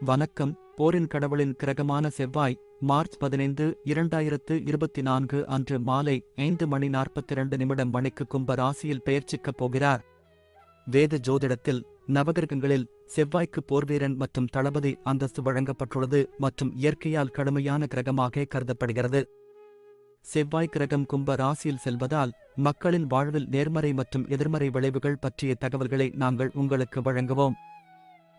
வணக்கம். போரின் கடவுளின் கிரகமான செவ்வாய் மார்ச் பதினைந்து இரண்டாயிரத்து இருபத்தி நான்கு அன்று மாலை ஐந்து மணி நாற்பத்திரண்டு நிமிடம் மணிக்கு கும்ப ராசியில் பெயர்ச்சிக்கப் போகிறார். வேத ஜோதிடத்தில் நவகிரகங்களில் செவ்வாய்க்கு போர்வீரன் மற்றும் தளபதி அந்தஸ்து வழங்கப்பட்டுள்ளது மற்றும் இயற்கையால் கடுமையான கிரகமாக கருதப்படுகிறது. செவ்வாய் கிரகம் கும்ப ராசியில் செல்வதால் மக்களின் வாழ்வில் நேர்மறை மற்றும் எதிர்மறை விளைவுகள் பற்றிய தகவல்களை நாங்கள் உங்களுக்கு வழங்குவோம்.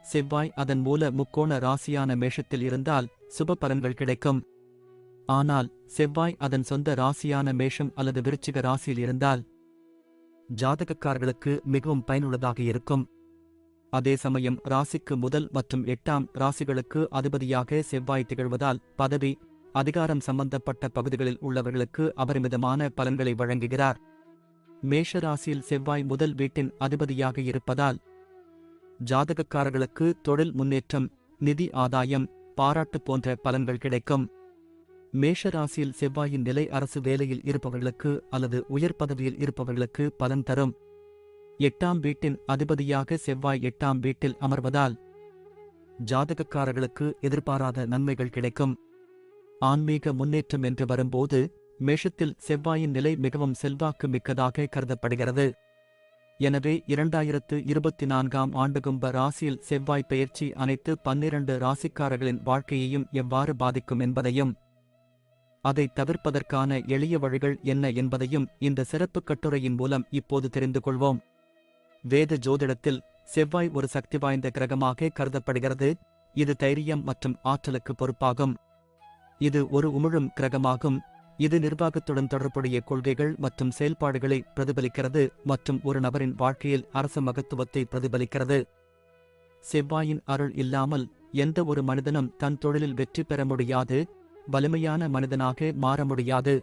செவ்வாய் அதன் மூல முக்கோண ராசியான மேஷத்தில் இருந்தால் சுப பலன்கள் கிடைக்கும். ஆனால் செவ்வாய் அதன் சொந்த ராசியான மேஷம் அல்லது விருச்சிக ராசியில் இருந்தால் ஜாதகக்காரர்களுக்கு மிகவும் பயனுள்ளதாக இருக்கும். அதே சமயம் ராசிக்கு முதல் மற்றும் எட்டாம் ராசிகளுக்கு அதிபதியாக செவ்வாய் திகழ்வதால் பதவி அதிகாரம் சம்பந்தப்பட்ட பகுதிகளில் உள்ளவர்களுக்கு அபரிமிதமான பலன்களை வழங்குகிறார். மேஷ ராசியில் செவ்வாய் முதல் வீட்டின் அதிபதியாக இருப்பதால் ஜாதகக்காரர்களுக்கு தொழில் முன்னேற்றம் நிதி ஆதாயம் பாராட்டு போன்ற பலன்கள் கிடைக்கும். மேஷ ராசியில் செவ்வாயின் நிலை அரசு வேலையில் இருப்பவர்களுக்கு அல்லது உயர் பதவியில் இருப்பவர்களுக்கு பலன் தரும். எட்டாம் வீட்டின் அதிபதியாக செவ்வாய் எட்டாம் வீட்டில் அமர்வதால் ஜாதகக்காரர்களுக்கு எதிர்பாராத நன்மைகள் கிடைக்கும். ஆன்மீக முன்னேற்றம் என்று வரும்போது மேஷத்தில் செவ்வாயின் நிலை மிகவும் செல்வாக்கு மிக்கதாக கருதப்படுகிறது. எனவே இரண்டாயிரத்து இருபத்தி நான்காம் ஆண்டு கும்ப ராசியில் செவ்வாய் பெயர்ச்சி அனைத்து பன்னிரண்டு ராசிக்காரர்களின் வாழ்க்கையையும் எவ்வாறு பாதிக்கும் என்பதையும் அதை தவிர்ப்பதற்கான எளிய வழிகள் என்ன என்பதையும் இந்த சிறப்பு கட்டுரையின் மூலம் இப்போது தெரிந்து கொள்வோம். வேத ஜோதிடத்தில் செவ்வாய் ஒரு சக்தி வாய்ந்த கிரகமாக கருதப்படுகிறது. இது தைரியம் மற்றும் ஆற்றலுக்கு பொறுப்பாகும். இது ஒரு உமிழும் கிரகமாகும். இது நிர்வாகத்துடன் தொடர்புடைய கொள்கைகள் மற்றும் செயல்பாடுகளை பிரதிபலிக்கிறது மற்றும் ஒரு நபரின் வாழ்க்கையில் அரச மகத்துவத்தை பிரதிபலிக்கிறது. செவ்வாயின் அருள் இல்லாமல் எந்த ஒரு மனிதனும் தன் தொழிலில் வெற்றி பெற முடியாது வலிமையான மனிதனாக மாற முடியாது.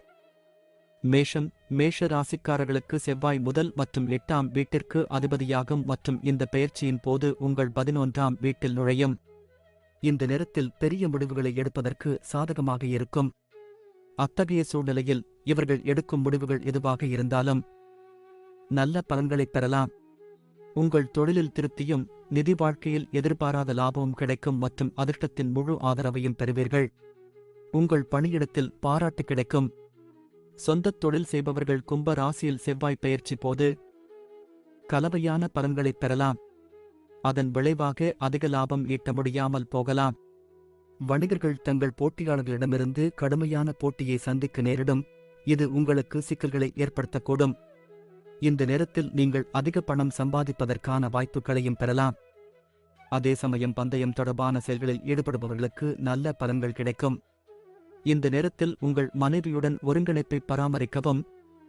மேஷம் மேஷ ராசிக்காரர்களுக்கு செவ்வாய் முதல் மற்றும் எட்டாம் வீட்டிற்கு அதிபதியாகும் மற்றும் இந்த பெயர்ச்சியின் போது உங்கள் பதினொன்றாம் வீட்டில் நுழையும். இந்த நேரத்தில் பெரிய முடிவுகளை எடுப்பதற்கு சாதகமாக இருக்கும். அத்தகைய சூழ்நிலையில் இவர்கள் எடுக்கும் முடிவுகள் எதுவாக இருந்தாலும் நல்ல பலன்களைப் பெறலாம். உங்கள் தொழிலில் திருப்தியும் நிதி வாழ்க்கையில் எதிர்பாராத லாபமும் கிடைக்கும் மற்றும் அதிர்ஷ்டத்தின் முழு ஆதரவையும் பெறுவீர்கள். உங்கள் பணியிடத்தில் பாராட்டு கிடைக்கும். சொந்தத் தொழில் செய்பவர்கள் கும்ப ராசியில் செவ்வாய் பயிற்சி போது கலவையான பலன்களைப் பெறலாம். அதன் விளைவாக அதிக லாபம் ஈட்ட முடியாமல் போகலாம். வணிகர்கள் தங்கள் போட்டியாளர்களிடமிருந்து கடுமையான போட்டியை சந்திக்க நேரிடும். இது உங்களுக்கு சிக்கல்களை ஏற்படுத்தக்கூடும். இந்த நேரத்தில் நீங்கள் அதிக பணம் சம்பாதிப்பதற்கான வாய்ப்புகளையும் பெறலாம். அதே சமயம் பந்தயம் தொடர்பான செயல்களில் ஈடுபடுபவர்களுக்கு நல்ல பலன்கள் கிடைக்கும். இந்த நேரத்தில் உங்கள் மனைவியுடன் ஒருங்கிணைப்பை பராமரிக்கவும்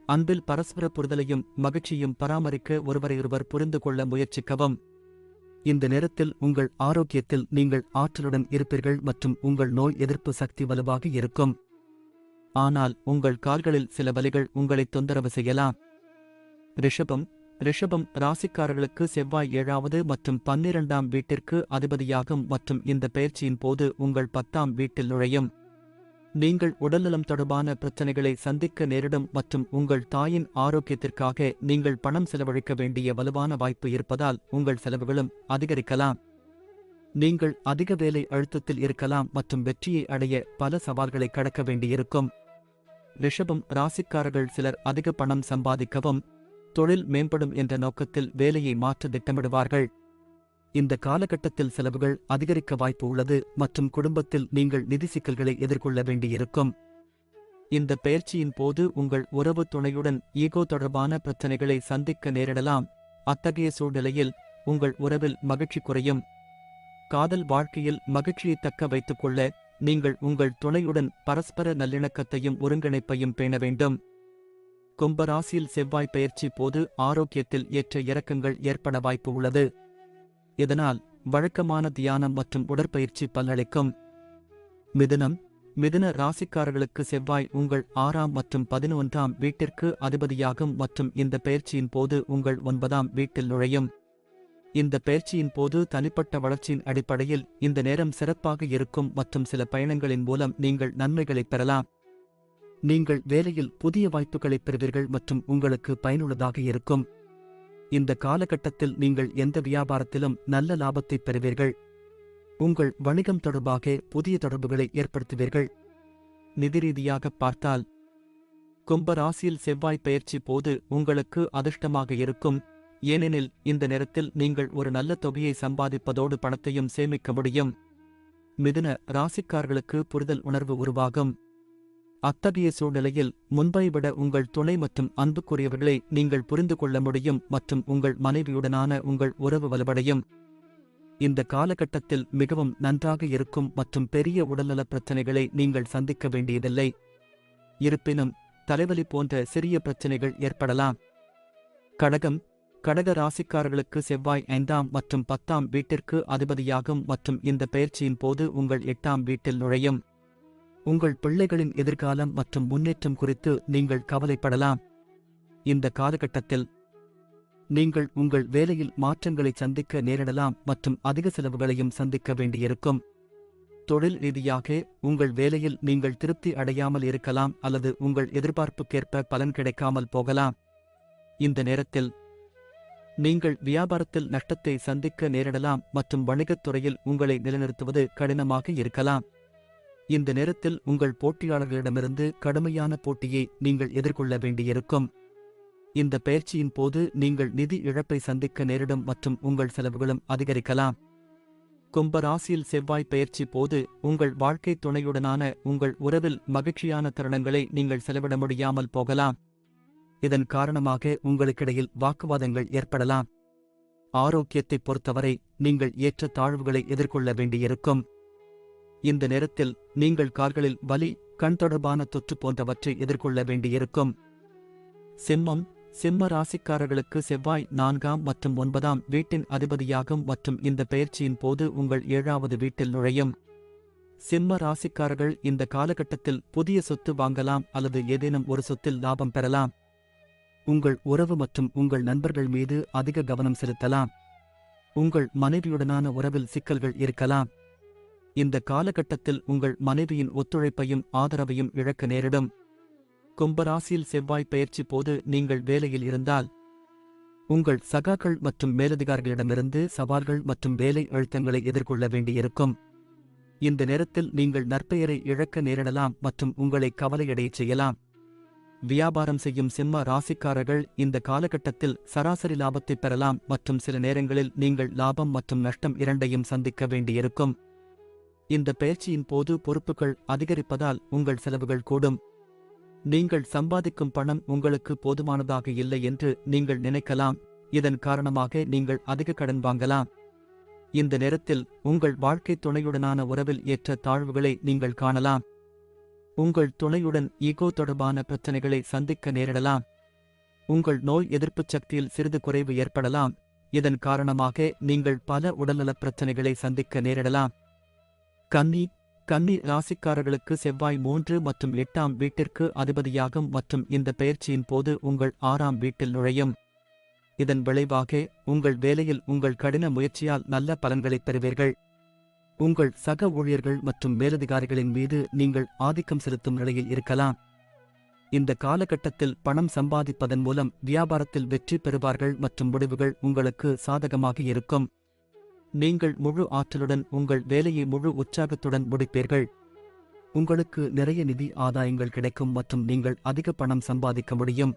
அன்பில் பரஸ்பர புரிதலையும் மகிழ்ச்சியும் பராமரிக்க ஒருவரையொருவர் புரிந்து கொள்ள முயற்சிக்கவும். இந்த நேரத்தில் உங்கள் ஆரோக்கியத்தில் நீங்கள் ஆற்றலுடன் இருப்பீர்கள் மற்றும் உங்கள் நோய் எதிர்ப்பு சக்தி வலுவாக இருக்கும். ஆனால் உங்கள் கால்களில் சில வலிகள் உங்களை தொந்தரவு செய்யலாம். ரிஷபம் ரிஷபம் ராசிக்காரர்களுக்கு செவ்வாய் ஏழாவது மற்றும் பன்னிரண்டாம் வீட்டிற்கு அதிபதியாகும் மற்றும் இந்த பெயர்ச்சியின் போது உங்கள் பத்தாம் வீட்டில் நுழையும். நீங்கள் உடல்நலம் தொடர்பான பிரச்சனைகளை சந்திக்க நேரிடும் மற்றும் உங்கள் தாயின் ஆரோக்கியத்திற்காக நீங்கள் பணம் செலவழிக்க வேண்டிய வலுவான வாய்ப்பு இருப்பதால் உங்கள் செலவுகளும் அதிகரிக்கலாம். நீங்கள் அதிக வேலை அழுத்தத்தில் இருக்கலாம் மற்றும் வெற்றியை அடைய பல சவால்களை கடக்க வேண்டியிருக்கும். ரிஷபம் ராசிக்காரர்கள் சிலர் அதிக பணம் சம்பாதிக்கவும் தொழில் மேம்படும் என்ற நோக்கத்தில் வேலையை மாற்ற திட்டமிடுவார்கள். இந்த காலகட்டத்தில் செலவுகள் அதிகரிக்க வாய்ப்பு உள்ளது மற்றும் குடும்பத்தில் நீங்கள் நிதி சிக்கல்களை எதிர்கொள்ள வேண்டியிருக்கும். இந்த பயிற்சியின் போது உங்கள் உறவு துணையுடன் ஈகோ தொடர்பான பிரச்சனைகளை சந்திக்க நேரிடலாம். அத்தகைய சூழ்நிலையில் உங்கள் உறவில் மகிழ்ச்சி குறையும். காதல் வாழ்க்கையில் மகிழ்ச்சியை தக்க வைத்துக் கொள்ள நீங்கள் உங்கள் துணையுடன் பரஸ்பர நல்லிணக்கத்தையும் ஒருங்கிணைப்பையும் பேண வேண்டும். கும்பராசியில் செவ்வாய் பயிற்சி போது ஆரோக்கியத்தில் ஏற்ற இறக்கங்கள் ஏற்பட வாய்ப்பு உள்ளது. இதனால் வழக்கமான தியானம் மற்றும் உடற்பயிற்சி பலனளிக்கும். மிதுனம் மிதுன ராசிக்காரர்களுக்கு செவ்வாய் உங்கள் ஆறாம் மற்றும் பதினொன்றாம் வீட்டிற்கு அதிபதியாகும் மற்றும் இந்த பயிற்சியின் போது உங்கள் ஒன்பதாம் வீட்டில் நுழையும். இந்த பயிற்சியின் போது தனிப்பட்ட வளர்ச்சியின் அடிப்படையில் இந்த நேரம் சிறப்பாக இருக்கும் மற்றும் சில பயணங்களின் மூலம் நீங்கள் நன்மைகளைப் பெறலாம். நீங்கள் வேலையில் புதிய வாய்ப்புகளைப் பெறுவீர்கள் மற்றும் உங்களுக்கு பயனுள்ளதாக இருக்கும். இந்த காலகட்டத்தில் நீங்கள் எந்த வியாபாரத்திலும் நல்ல லாபத்தைப் பெறுவீர்கள். உங்கள் வணிகம் தொடர்பாக புதிய தொடர்புகளை ஏற்படுத்துவீர்கள். நிதி ரீதியாக பார்த்தால் கும்ப ராசியில் செவ்வாய் பயிற்சி போது உங்களுக்கு அதிர்ஷ்டமாக இருக்கும். ஏனெனில் இந்த நேரத்தில் நீங்கள் ஒரு நல்ல தொகையை சம்பாதிப்பதோடு பணத்தையும் சேமிக்க முடியும். மிதுன ராசிக்காரர்களுக்கு புரிதல் உணர்வு உருவாகும். அத்தகைய சூழ்நிலையில் முன்பை விட உங்கள் துணை மற்றும் அன்புக்குரியவர்களை நீங்கள் புரிந்து கொள்ள முடியும் மற்றும் உங்கள் மனைவியுடனான உங்கள் உறவு வலுவடையும். இந்த காலகட்டத்தில் மிகவும் நன்றாக இருக்கும் மற்றும் பெரிய உடல்நலப் பிரச்சனைகளை நீங்கள் சந்திக்க வேண்டியதில்லை. இருப்பினும் தலைவலி போன்ற சிறிய பிரச்சனைகள் ஏற்படலாம். கடகம் கடக ராசிக்காரர்களுக்கு செவ்வாய் ஐந்தாம் மற்றும் பத்தாம் வீட்டிற்கு அதிபதியாகும் மற்றும் இந்த பயிற்சியின் போது உங்கள் எட்டாம் வீட்டில் நுழையும். உங்கள் பிள்ளைகளின் எதிர்காலம் மற்றும் முன்னேற்றம் குறித்து நீங்கள் கவலைப்படலாம். இந்த காலகட்டத்தில் நீங்கள் உங்கள் வேலையில் மாற்றங்களை சந்திக்க நேரிடலாம் மற்றும் அதிக செலவுகளையும் சந்திக்க வேண்டியிருக்கும். தொழில் ரீதியாக உங்கள் வேலையில் நீங்கள் திருப்தி அடையாமல் இருக்கலாம் அல்லது உங்கள் எதிர்பார்ப்புக்கேற்ப பலன் கிடைக்காமல் போகலாம். இந்த நேரத்தில் நீங்கள் வியாபாரத்தில் நஷ்டத்தை சந்திக்க நேரிடலாம் மற்றும் வணிகத் துறையில் உங்களை நிலைநிறுத்துவது கடினமாக இருக்கலாம். இந்த நேரத்தில் உங்கள் போட்டியாளர்களிடமிருந்து கடுமையான போட்டியை நீங்கள் எதிர்கொள்ள வேண்டியிருக்கும். இந்த பயிற்சியின் போது நீங்கள் நிதி இழப்பை சந்திக்க நேரிடும் மற்றும் உங்கள் செலவுகளும் அதிகரிக்கலாம். கும்பராசியில் செவ்வாய் பயிற்சி போது உங்கள் வாழ்க்கை துணையுடனான உங்கள் உறவில் மகிழ்ச்சியான தருணங்களை நீங்கள் செலவிட முடியாமல் போகலாம். இதன் காரணமாக உங்களுக்கிடையில் வாக்குவாதங்கள் ஏற்படலாம். ஆரோக்கியத்தைப் பொறுத்தவரை நீங்கள் ஏற்ற தாழ்வுகளை எதிர்கொள்ள வேண்டியிருக்கும். இந்த நேரத்தில் நீங்கள் கால்களில் வலி கண் தொடர்பான தொற்று போன்றவற்றை எதிர்கொள்ள வேண்டியிருக்கும். சிம்மம் சிம்ம ராசிக்காரர்களுக்கு செவ்வாய் நான்காம் மற்றும் ஒன்பதாம் வீட்டின் அதிபதியாகும் மற்றும் இந்த பெயர்ச்சியின் போது உங்கள் ஏழாவது வீட்டில் நுழையும். சிம்ம ராசிக்காரர்கள் இந்த காலகட்டத்தில் புதிய சொத்து வாங்கலாம் அல்லது ஏதேனும் ஒரு சொத்தில் லாபம் பெறலாம். உங்கள் உறவு மற்றும் உங்கள் நண்பர்கள் மீது அதிக கவனம் செலுத்தலாம். உங்கள் மனைவியுடனான உறவில் சிக்கல்கள் இருக்கலாம். இந்த காலகட்டத்தில் உங்கள் மனைவியின் ஒத்துழைப்பையும் ஆதரவையும் இழக்க நேரிடும். கும்பராசியில் செவ்வாய் பயிற்சி போது நீங்கள் வேலையில் இருந்தால் உங்கள் சகாக்கள் மற்றும் மேலதிகாரிகளிடமிருந்து சவால்கள் மற்றும் வேலை அழுத்தங்களை எதிர்கொள்ள வேண்டியிருக்கும். இந்த நேரத்தில் நீங்கள் நற்பெயரை இழக்க நேரிடலாம் மற்றும் உங்களை கவலையடையச் செய்யலாம். வியாபாரம் செய்யும் சிம்ம ராசிக்காரர்கள் இந்த காலகட்டத்தில் சராசரி லாபத்தை பெறலாம் மற்றும் சில நேரங்களில் நீங்கள் லாபம் மற்றும் நஷ்டம் இரண்டையும் சந்திக்க வேண்டியிருக்கும். இந்த பயிற்சியின் போது பொறுப்புகள் அதிகரிப்பதால் உங்கள் செலவுகள் கூடும். நீங்கள் சம்பாதிக்கும் பணம் உங்களுக்கு போதுமானதாக இல்லை என்று நீங்கள் நினைக்கலாம். இதன் காரணமாக நீங்கள் அதிக கடன் வாங்கலாம். இந்த நேரத்தில் உங்கள் வாழ்க்கை துணையுடனான உறவில் ஏற்ற தாழ்வுகளை நீங்கள் காணலாம். உங்கள் துணையுடன் ஈகோ தொடர்பான பிரச்சனைகளை சந்திக்க நேரிடலாம். உங்கள் நோய் எதிர்ப்புச் சக்தியில் சிறிது குறைவு ஏற்படலாம். இதன் காரணமாக நீங்கள் பல உடல்நலப் பிரச்சனைகளை சந்திக்க நேரிடலாம். கன்னி கன்னி ராசிக்காரர்களுக்கு செவ்வாய் மூன்று மற்றும் எட்டாம் வீட்டிற்கு அதிபதியாகும் மற்றும் இந்த பெயர்ச்சியின் போது உங்கள் ஆறாம் வீட்டில் நுழையும். இதன் விளைவாக உங்கள் வேலையில் உங்கள் கடின முயற்சியால் நல்ல பலன்களைப் பெறுவீர்கள். உங்கள் சக ஊழியர்கள் மற்றும் மேலதிகாரிகளின் மீது நீங்கள் ஆதிக்கம் செலுத்தும் நிலையில் இருக்கலாம். இந்த காலகட்டத்தில் பணம் சம்பாதிப்பதன் மூலம் வியாபாரத்தில் வெற்றி பெறுவார்கள் மற்றும் முடிவுகள் உங்களுக்கு சாதகமாக இருக்கும். நீங்கள் முழு ஆற்றலுடன் உங்கள் வேலையை முழு உற்சாகத்துடன் முடிப்பீர்கள். உங்களுக்கு நிறைய நிதி ஆதாயங்கள் கிடைக்கும் மற்றும் நீங்கள் அதிக பணம் சம்பாதிக்க முடியும்.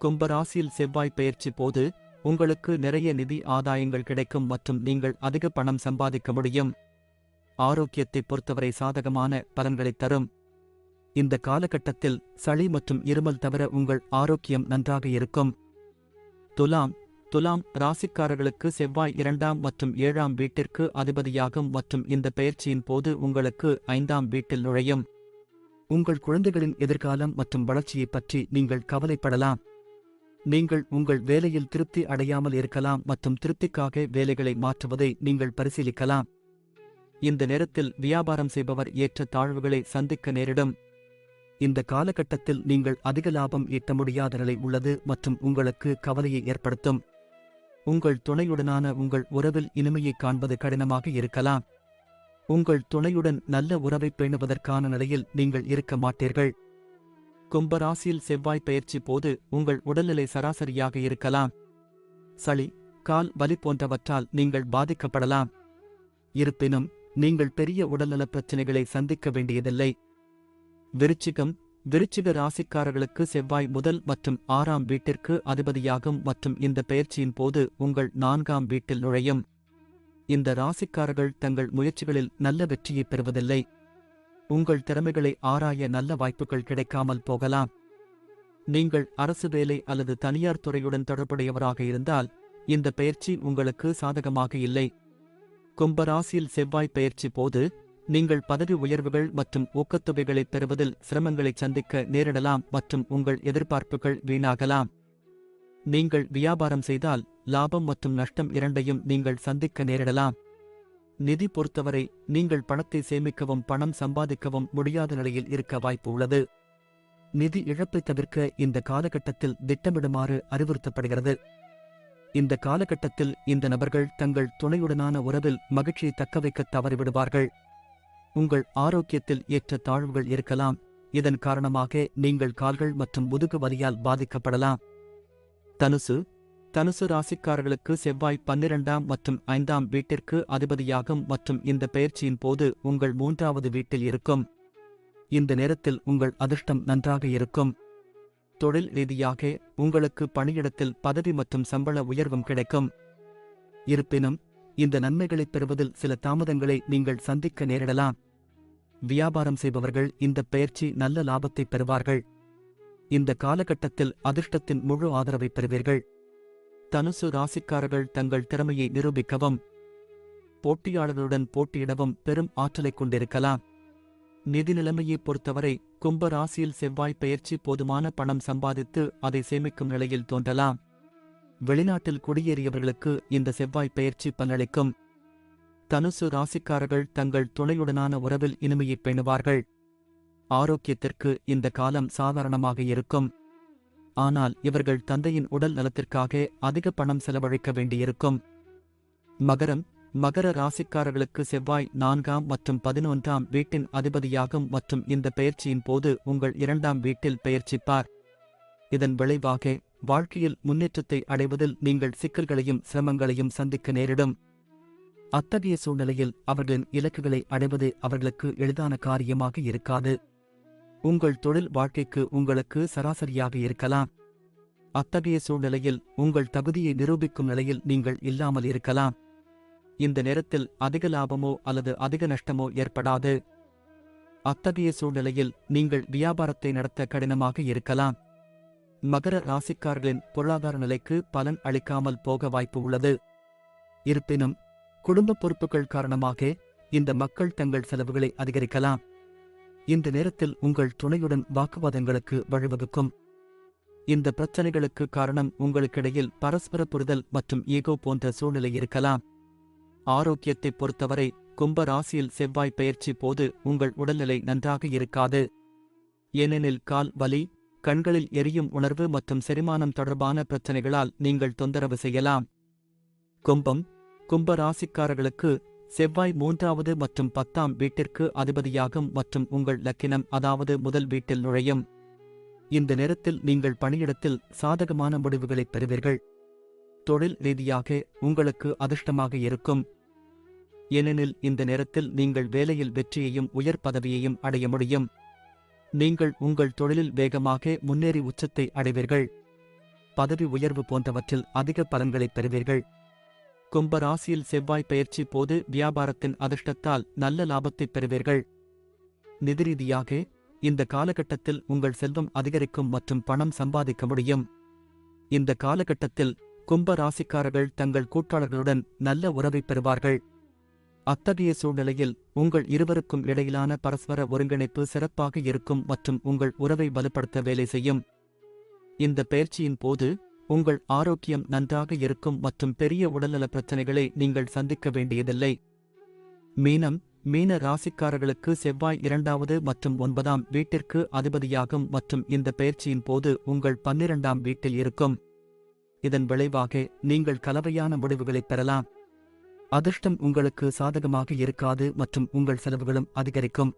கும்பராசியில் செவ்வாய் பயிற்சி போது உங்களுக்கு நிறைய நிதி ஆதாயங்கள் கிடைக்கும் மற்றும் நீங்கள் அதிக பணம் சம்பாதிக்க முடியும். ஆரோக்கியத்தை பொறுத்தவரை சாதகமான பலன்களைத் தரும். இந்த காலகட்டத்தில் சளி மற்றும் இருமல் தவிர உங்கள் ஆரோக்கியம் நன்றாக இருக்கும். துலாம் துலாம் ராசிக்காரர்களுக்கு செவ்வாய் இரண்டாம் மற்றும் ஏழாம் வீட்டிற்கு அதிபதியாகும் மற்றும் இந்த பெயர்ச்சியின் போது உங்களுக்கு ஐந்தாம் வீட்டில் நுழையும். உங்கள் குழந்தைகளின் எதிர்காலம் மற்றும் வளர்ச்சியைப் பற்றி நீங்கள் கவலைப்படலாம். நீங்கள் உங்கள் வேலையில் திருப்தி அடையாமல் இருக்கலாம் மற்றும் திருப்திக்காக வேலைகளை மாற்றுவதை நீங்கள் பரிசீலிக்கலாம். இந்த நேரத்தில் வியாபாரம் செய்பவர் ஏற்ற தாழ்வுகளை சந்திக்க நேரிடும். இந்த காலகட்டத்தில் நீங்கள் அதிக லாபம் ஈட்ட முடியாத நிலை உள்ளது மற்றும் உங்களுக்கு கவலையை ஏற்படுத்தும். உங்கள் துணையுடனான உங்கள் உறவில் இனிமையை காண்பது கடினமாக இருக்கலாம். உங்கள் துணையுடன் நல்ல உறவை பேணுவதற்கான நிலையில் நீங்கள் இருக்க மாட்டீர்கள். கும்பராசியில் செவ்வாய் பயிற்சி போது உங்கள் உடல்நிலை சராசரியாக இருக்கலாம். சளி கால் வலி போன்றவற்றால் நீங்கள் பாதிக்கப்படலாம். இருப்பினும் நீங்கள் பெரிய உடல்நலப் பிரச்சினைகளை சந்திக்க வேண்டியதில்லை. விருச்சிகம் விருச்சிக ராசிக்காரர்களுக்கு செவ்வாய் முதல் மற்றும் ஆறாம் வீட்டிற்கு அதிபதியாகும் மற்றும் இந்த பயிற்சியின் போது உங்கள் நான்காம் வீட்டில் நுழையும். இந்த ராசிக்காரர்கள் தங்கள் முயற்சிகளில் நல்ல வெற்றியை பெறுவதில்லை. உங்கள் திறமைகளை ஆராய நல்ல வாய்ப்புகள் கிடைக்காமல் போகலாம். நீங்கள் அரசு வேலை அல்லது தனியார் துறையுடன் தொடர்புடையவராக இருந்தால் இந்த பெயர்ச்சி உங்களுக்கு சாதகமாக இல்லை. கும்பராசியில் செவ்வாய் பயிற்சி போது நீங்கள் பதவி உயர்வுகள் மற்றும் ஊக்கத்தொகைகளை பெறுவதில் சிரமங்களை சந்திக்க நேரிடலாம் மற்றும் உங்கள் எதிர்பார்ப்புகள் வீணாகலாம். நீங்கள் வியாபாரம் செய்தால் லாபம் மற்றும் நஷ்டம் இரண்டையும் நீங்கள் சந்திக்க நேரிடலாம். நிதி பொறுத்தவரை நீங்கள் பணத்தை சேமிக்கவும் பணம் சம்பாதிக்கவும் முடியாத நிலையில் இருக்க வாய்ப்பு உள்ளது. நிதி இழப்பை தவிர்க்க இந்த காலகட்டத்தில் திட்டமிடுமாறு அறிவுறுத்தப்படுகிறது. இந்த காலகட்டத்தில் இந்த நபர்கள் தங்கள் துணையுடனான உறவில் மகிழ்ச்சியை தக்கவைக்க தவறிவிடுவார்கள். உங்கள் ஆரோக்கியத்தில் ஏற்ற தாழ்வுகள் இருக்கலாம். இதன் காரணமாக நீங்கள் கால்கள் மற்றும் முதுகு வலியால் பாதிக்கப்படலாம். தனுசு. தனுசு ராசிக்காரர்களுக்கு செவ்வாய் பன்னிரெண்டாம் மற்றும் ஐந்தாம் வீட்டிற்கு அதிபதியாகும் மற்றும் இந்த பெயர்ச்சியின் போது உங்கள் மூன்றாவது வீட்டில் இருக்கும். இந்த நேரத்தில் உங்கள் அதிர்ஷ்டம் நன்றாக இருக்கும். தொழில் ரீதியாக உங்களுக்கு பணியிடத்தில் பதவி மற்றும் சம்பள உயர்வும் கிடைக்கும். இருப்பினும் இந்த நன்மைகளைப் பெறுவதில் சில தாமதங்களை நீங்கள் சந்திக்க நேரிடலாம். வியாபாரம் செய்பவர்கள் இந்த பெயர்ச்சி நல்ல லாபத்தை பெறுவார்கள். இந்த காலகட்டத்தில் அதிர்ஷ்டத்தின் முழு ஆதரவை பெறுவீர்கள். தனுசு ராசிக்காரர்கள் தங்கள் திறமையை நிரூபிக்கவும் போட்டியாளர்களுடன் போட்டியிடவும் பெரும் ஆற்றலைக் கொண்டிருக்கலாம். நிதி நிலைமையைப் பொறுத்தவரை கும்ப ராசியில் செவ்வாய் பயிற்சி போதுமான பணம் சம்பாதித்து அதை சேமிக்கும் நிலையில் தோன்றலாம். வெளிநாட்டில் குடியேறியவர்களுக்கு இந்த செவ்வாய் பெயர்ச்சி பலனளிக்கும். தனுசு ராசிக்காரர்கள் தங்கள் துணையுடனான உறவில் இனிமையைப் பேணுவார்கள். ஆரோக்கியத்திற்கு இந்த காலம் சாதாரணமாக இருக்கும். ஆனால் இவர்கள் தந்தையின் உடல் நலத்திற்காக அதிக பணம் செலவழிக்க வேண்டியிருக்கும். மகரம் மகர ராசிக்காரர்களுக்கு செவ்வாய் நான்காம் மற்றும் பதினொன்றாம் வீட்டின் அதிபதியாகும் மற்றும் இந்த பெயர்ச்சியின் போது உங்கள் இரண்டாம் வீட்டில் பெயர்ச்சிப்பார். இதன் விளைவாக வாழ்க்கையில் முன்னேற்றத்தை அடைவதில் நீங்கள் சிக்கல்களையும் சிரமங்களையும் சந்திக்க நேரிடும். அத்தகைய சூழ்நிலையில் அவர்களின் இலக்குகளை அடைவது அவர்களுக்கு எளிதான காரியமாக இருக்காது. உங்கள் தொழில் வாழ்க்கைக்கு உங்களுக்கு சராசரியாக இருக்கலாம். அத்தகைய சூழ்நிலையில் உங்கள் தகுதியை நிரூபிக்கும் நிலையில் நீங்கள் இல்லாமல் இருக்கலாம். இந்த நேரத்தில் அதிக லாபமோ அல்லது அதிக நஷ்டமோ ஏற்படாது. அத்தகைய சூழ்நிலையில் நீங்கள் வியாபாரத்தை நடத்த கடினமாக இருக்கலாம். மகர ராசிக்காரர்களின் பொருளாதார நிலைக்கு பலன் அளிக்காமல் போக வாய்ப்பு உள்ளது. இருப்பினும் குடும்ப பொறுப்புகள் காரணமாக இந்த மக்கள் தங்கள் செலவுகளை அதிகரிக்கலாம். இந்த நேரத்தில் உங்கள் துணையுடன் வாக்குவாதங்களுக்கு வழிவகுக்கும். இந்த பிரச்சனைகளுக்கு காரணம் உங்களுக்கிடையில் பரஸ்பர புரிதல் மற்றும் ஈகோ போன்ற சூழ்நிலை இருக்கலாம். ஆரோக்கியத்தை பொறுத்தவரை கும்ப ராசியில் செவ்வாய் பெயர்ச்சி போது உங்கள் உடல்நிலை நன்றாக இருக்காது. ஏனெனில் கால் வலி கண்களில் எரியும் உணர்வு மற்றும் செரிமானம் தொடர்பான பிரச்சனைகளால் நீங்கள் தொந்தரவு செய்யலாம். கும்பம் கும்ப ராசிக்காரர்களுக்கு செவ்வாய் மூன்றாவது மற்றும் பத்தாம் வீட்டிற்கு அதிபதியாகும் மற்றும் உங்கள் லக்கினம் அதாவது முதல் வீட்டில் நுழையும். இந்த நேரத்தில் நீங்கள் பணியிடத்தில் சாதகமான முடிவுகளைப் பெறுவீர்கள். தொழில் ரீதியாக உங்களுக்கு அதிர்ஷ்டமாக இருக்கும். ஏனெனில் இந்த நேரத்தில் நீங்கள் வேலையில் வெற்றியையும் உயர் பதவியையும் அடைய முடியும். நீங்கள் உங்கள் தொழிலில் வேகமாக முன்னேறி உச்சத்தை அடைவீர்கள். பதவி உயர்வு போன்றவற்றில் அதிக பலன்களை பெறுவீர்கள். கும்ப ராசியில் செவ்வாய் பயிற்சி போது வியாபாரத்தின் அதிர்ஷ்டத்தால் நல்ல லாபத்தைப் பெறுவீர்கள். நிதிரீதியாக இந்த காலகட்டத்தில் உங்கள் செல்வம் அதிகரிக்கும் மற்றும் பணம் சம்பாதிக்க முடியும். இந்த காலகட்டத்தில் கும்ப ராசிக்காரர்கள் தங்கள் கூட்டாளர்களுடன் நல்ல உறவைப் பெறுவார்கள். அத்தகைய சூழ்நிலையில் உங்கள் இருவருக்கும் இடையிலான பரஸ்பர ஒருங்கிணைப்பு சிறப்பாக இருக்கும் மற்றும் உங்கள் உறவை வலுப்படுத்த வேலை செய்யும். இந்த பயிற்சியின் போது உங்கள் ஆரோக்கியம் நன்றாக இருக்கும் மற்றும் பெரிய உடல்நல பிரச்சனைகளை நீங்கள் சந்திக்க வேண்டியதில்லை. மீனம் மீன ராசிக்காரர்களுக்கு செவ்வாய் இரண்டாவது மற்றும் ஒன்பதாம் வீட்டிற்கு அதிபதியாகும் மற்றும் இந்த பயிற்சியின் போது உங்கள் பன்னிரண்டாம் வீட்டில் இருக்கும். இதன் விளைவாக நீங்கள் கலவையான முடிவுகளைப் பெறலாம். அதிர்ஷ்டம் உங்களுக்கு சாதகமாக இருக்காது மற்றும் உங்கள் செலவுகளும் அதிகரிக்கும்.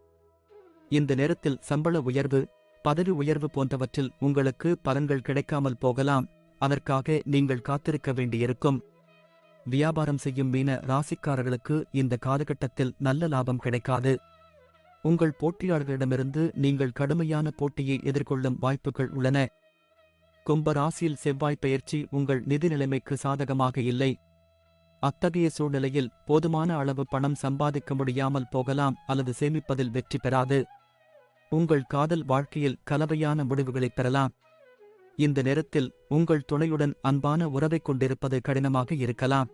இந்த நேரத்தில் சம்பள உயர்வு பதவி உயர்வு போன்றவற்றில் உங்களுக்கு பலன்கள் கிடைக்காமல் போகலாம். அதற்காக நீங்கள் காத்திருக்க வேண்டியிருக்கும். வியாபாரம் செய்யும் மீன ராசிக்காரர்களுக்கு இந்த காலகட்டத்தில் நல்ல லாபம் கிடைக்காது. உங்கள் போட்டியாளர்களிடமிருந்து நீங்கள் கடுமையான போட்டியை எதிர்கொள்ளும் வாய்ப்புகள் உள்ளன. கும்ப ராசியில் செவ்வாய் பயிற்சி உங்கள் நிதி நிலைமைக்கு சாதகமாக இல்லை. அத்தகைய சூழ்நிலையில் போதுமான அளவு பணம் சம்பாதிக்க முடியாமல் போகலாம் அல்லது சேமிப்பதில் வெற்றி பெறாது. உங்கள் காதல் வாழ்க்கையில் கலவையான முடிவுகளைப் பெறலாம். இந்த நேரத்தில் உங்கள் துணையுடன் அன்பான உறவைக் கொண்டிருப்பது கடினமாக இருக்கலாம்.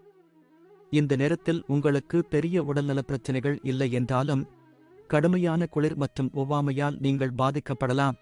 இந்த நேரத்தில் உங்களுக்கு பெரிய உடல்நலப் பிரச்சினைகள் இல்லை என்றாலும் கடுமையான குளிர் மற்றும் ஒவ்வாமையால் நீங்கள் பாதிக்கப்படலாம்.